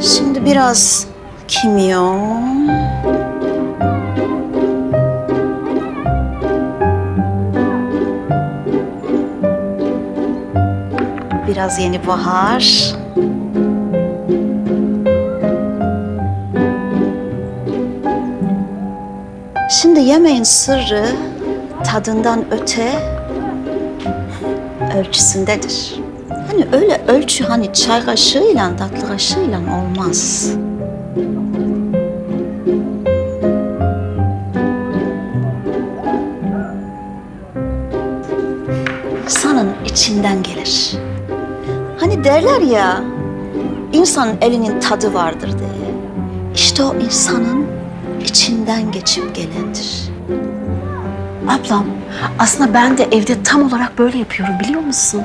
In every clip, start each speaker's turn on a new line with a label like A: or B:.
A: Şimdi biraz kimyon. Biraz yeni bahar. Şimdi yemeğin sırrı tadından öte ölçüsündedir. Hani öyle ölçü hani çay kaşığıyla tatlı kaşığıyla olmaz. İnsanın içinden gelir. Hani derler ya, insanın elinin tadı vardır diye. İşte o insanın içinden geçip gelendir.
B: Ablam, aslında ben de evde tam olarak böyle yapıyorum biliyor musun?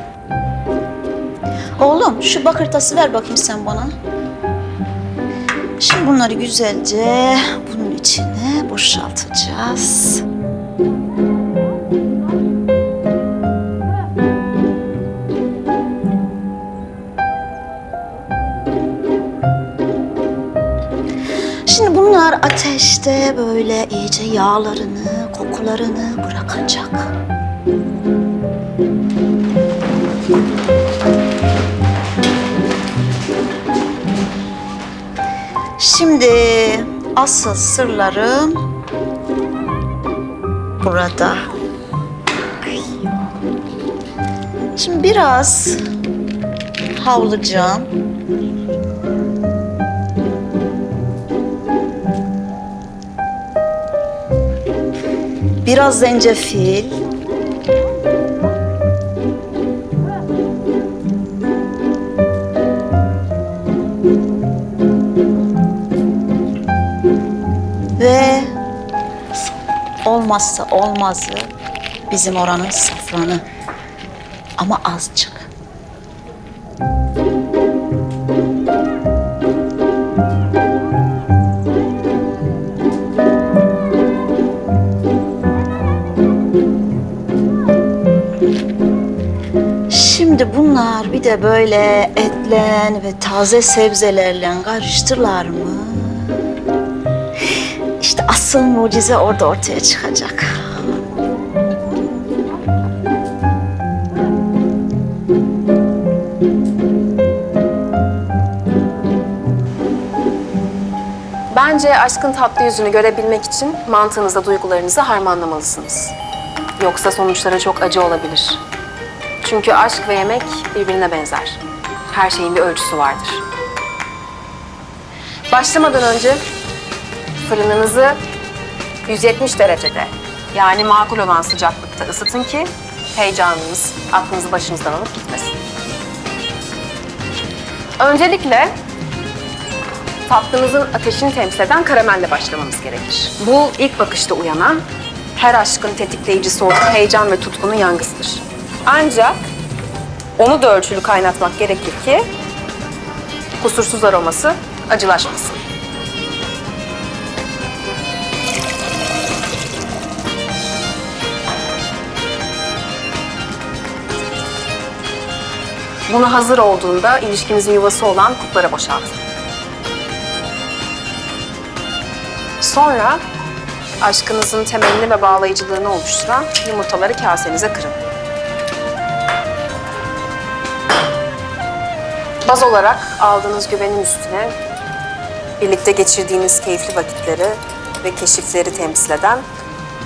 A: Oğlum şu bakırtası ver bakayım sen bana. Şimdi bunları güzelce bunun içine boşaltacağız. Şimdi bunlar ateşte böyle iyice yağlarını, kokularını bırakacak. Şimdi asıl sırlarım burada. Şimdi biraz havlayacağım. Biraz zencefil. Olmazsa olmazı bizim oranın safranı. Ama azıcık. Şimdi bunlar bir de böyle etlen ve taze sebzelerle karıştırlar mı? Asıl mucize orada ortaya çıkacak.
C: Bence aşkın tatlı yüzünü görebilmek için mantığınızda duygularınızı harmanlamalısınız. Yoksa sonuçları çok acı olabilir. Çünkü aşk ve yemek birbirine benzer. Her şeyin bir ölçüsü vardır. Başlamadan önce fırınınızı 170 derecede yani makul olan sıcaklıkta ısıtın ki heyecanınız aklınızı başınızdan alıp gitmesin. Öncelikle tatlınızın ateşini temsil eden karamelle başlamamız gerekir. Bu ilk bakışta uyanan, her aşkın tetikleyicisi olan heyecan ve tutkunun yangısıdır. Ancak onu da ölçülü kaynatmak gerekir ki kusursuz aroması acılaşmasın. Bunu hazır olduğunda ilişkinizin yuvası olan kuplara boşaltın. Sonra aşkınızın temelini ve bağlayıcılığını oluşturan yumurtaları kasenize kırın. Baz olarak aldığınız güvenin üstüne birlikte geçirdiğiniz keyifli vakitleri ve keşifleri temsil eden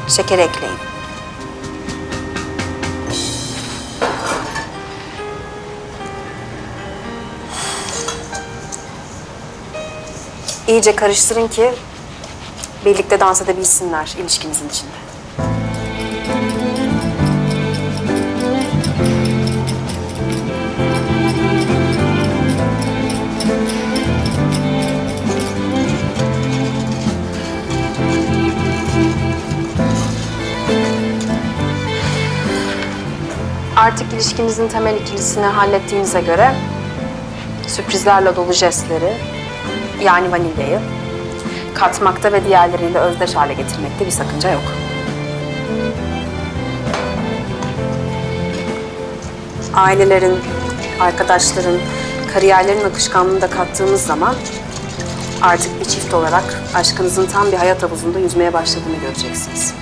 C: şeker ekleyin. İyice karıştırın ki birlikte dans edebilsinler ilişkinizin içinde. Artık ilişkinizin temel ikilisini hallettiğinize göre sürprizlerle dolu jestleri yani vanilyayı katmakta ve diğerleriyle özdeş hale getirmekte bir sakınca yok. Ailelerin, arkadaşların kariyerlerin akışkanlığını da kattığımız zaman artık bir çift olarak aşkınızın tam bir hayat havuzunda yüzmeye başladığını göreceksiniz.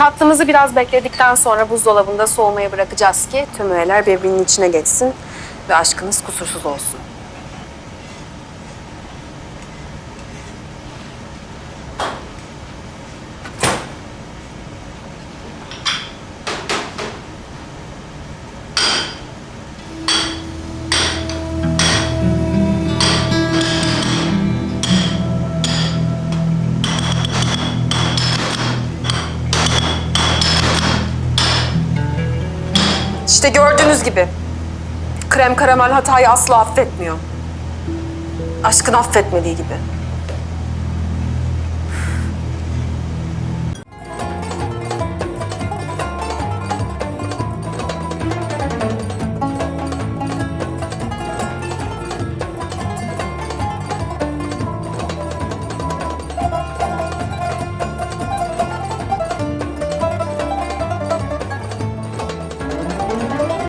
C: Tatlımızı biraz bekledikten sonra buzdolabında soğumaya bırakacağız ki tüm öğeler birbirinin içine geçsin ve aşkınız kusursuz olsun. İşte gördüğünüz gibi krem karamel hatayı asla affetmiyor. Aşkın affetmediği gibi.